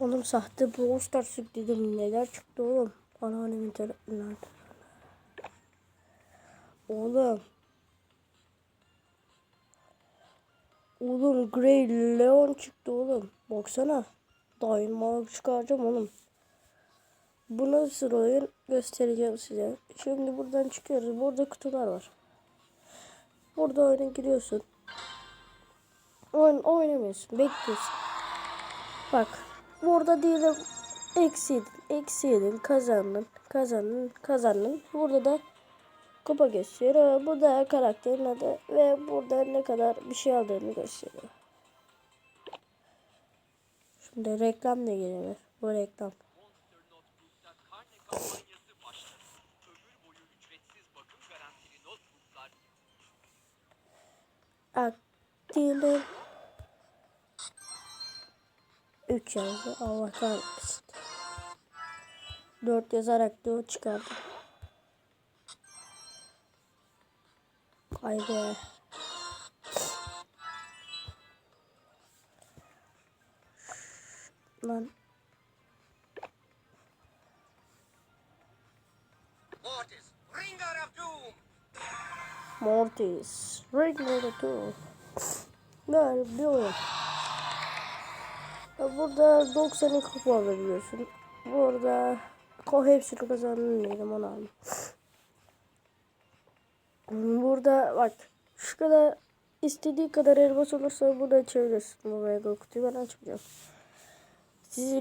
Oğlum sahte Brawl Stars yükledim. Neler çıktı oğlum? Anneannemin telefonundan. Oğlum. Oğlum Grey Leon çıktı oğlum. Baksana. Daima çıkaracağım oğlum. Bu nasıl oyun göstereceğim size. Şimdi buradan çıkıyoruz. Burada kutular var. Burada oyuna giriyorsun. Oyun oynamıyorsun. Bekliyorsun. Bak. Burada diyelim eksi yedin, eksi yedin, kazandın, kazandın, kazandın. Burada da kupa gösteriyor. Bu da karakterin adı ve burada ne kadar bir şey aldığını gösteriyor. Şimdi reklam da geliyor. Bu reklam. Notebook'ta 3 yazdı. Allah kahretsin. 4 yazarak da o çıkardı. Ay be. Lan Mortis, Ringer of Doom. Mortis. Regular too. Böyle bir oyun. Burada 90'ı kupa alabiliyorsun. Burada ko hepsini kazandın diyelim onu aldım. Burada bak şu kadar istediği kadar elmas olursa bunu açabilirsin. Bu mega kutuyu ben açmayacağım. Siz